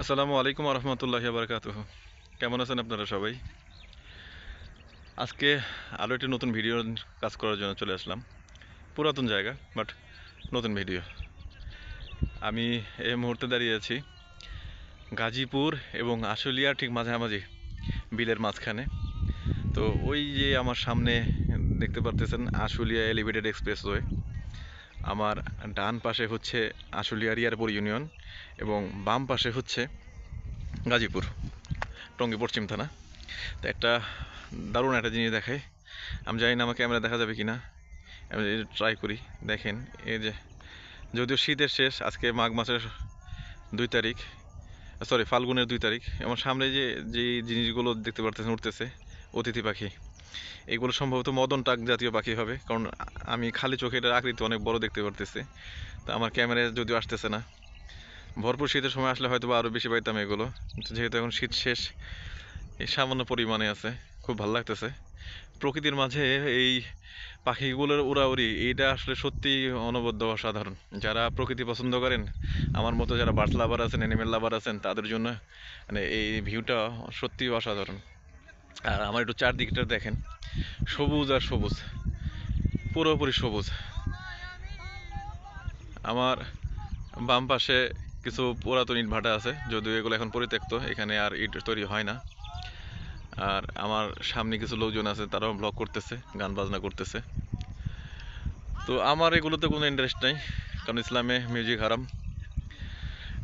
আসসালামু আলাইকুম রহমতুল্লাহ বারকাত কেমন আছেন আপনারা সবাই? আজকে আরও একটি নতুন ভিডিও কাজ করার জন্য চলে আসলাম। পুরাতন জায়গা, বাট নতুন ভিডিও। আমি এই মুহূর্তে দাঁড়িয়ে আছি গাজীপুর এবং আশুলিয়ার ঠিক মাঝামাঝি বিলের মাঝখানে। তো ওই যে আমার সামনে দেখতে পারতেছেন আশুলিয়া এলিভেটেড এক্সপ্রেসওয়ে। আমার ডান পাশে হচ্ছে আশুলিয়া রিয়ারপুর ইউনিয়ন এবং বাম পাশে হচ্ছে গাজীপুর, টঙ্গী পশ্চিম থানা। তো একটা দারুণ একটা জিনিস দেখায় আমি জানি না আমার ক্যামেরা দেখা যাবে কি না আমি ট্রাই করি, দেখেন, এই যে, যদিও শীতের শেষ, আজকে মাঘ মাসের দুই তারিখ সরি ফাল্গুনের দুই তারিখ। আমার সামনে যে যে জিনিসগুলো দেখতে পারতেছেন, উঠতেছে, অতিথি পাখি। এগুলো সম্ভবত মদন টাক জাতীয় পাখি হবে, কারণ আমি খালি চোখে এটার আকৃতি অনেক বড় দেখতে পারতেছি। তো আমার ক্যামেরায় যদিও আসতেছে না। ভরপুর শীতের সময় আসলে হয়তো আরও বেশি পাইতাম এগুলো। যেহেতু এখন শীত শেষ, এই সামান্য পরিমাণে আছে, খুব ভালো লাগতেছে। প্রকৃতির মাঝে এই পাখিগুলোর উড়াউড়ি, এইটা আসলে সত্যি অনবদ্য অসাধারণ। যারা প্রকৃতি পছন্দ করেন, আমার মতো যারা বার্ড লাভার আছেন অ্যানিমেল লাভার আছেন, তাদের জন্য মানে এই ভিউটা সত্যি অসাধারণ। আর আমার একটু চারদিকটা দেখেন। সবুজ আর সবুজ। পুরোপুরি সবুজ। আমার বাম পাশে কিছু পুরাতন ইট ভাটা আছে, যদিও এগুলো এখন পরিত্যক্ত, এখানে আর ইট তৈরি হয় না। আর আমার সামনে কিছু লোকজন আছে, তারাও ব্লগ করতেছে, গান বাজনা করতেছে। তো আমার এগুলোতে কোনো ইন্টারেস্ট নাই, কারণ ইসলামে মিউজিক হারাম।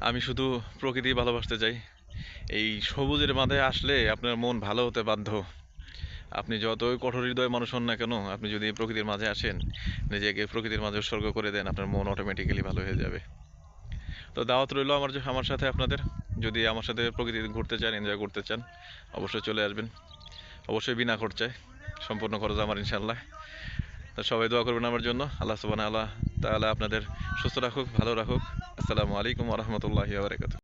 আমি শুধু প্রকৃতি ভালোবাসতে চাই। এই সবুজের মাঝে আসলে আপনার মন ভালো হতে বাধ্য। আপনি যতই কঠোর হৃদয় মানুষ হন না কেন, আপনি যদি প্রকৃতির মাঝে আসেন, নিজেকে প্রকৃতির মাঝে উৎসর্গ করে দেন, আপনার মন অটোমেটিক্যালি ভালো হয়ে যাবে। তো দাওয়াত রইল আমার আমার সাথে আপনাদের। যদি আমার সাথে প্রকৃতি ঘুরতে চান এনজয় করতে চান, অবশ্যই চলে আসবেন। অবশ্যই বিনা খরচায়। সম্পূর্ণ খরচ আমার ইনশাল্লাহ তো সবাই দোয়া করবেন আমার জন্য। আল্লাহ সুবাহ আল্লাহ তাহলে আপনাদের সুস্থ রাখুক, ভালো রাখুক। আসসালামু আলাইকুম রহমতুল্লাহি বারকাত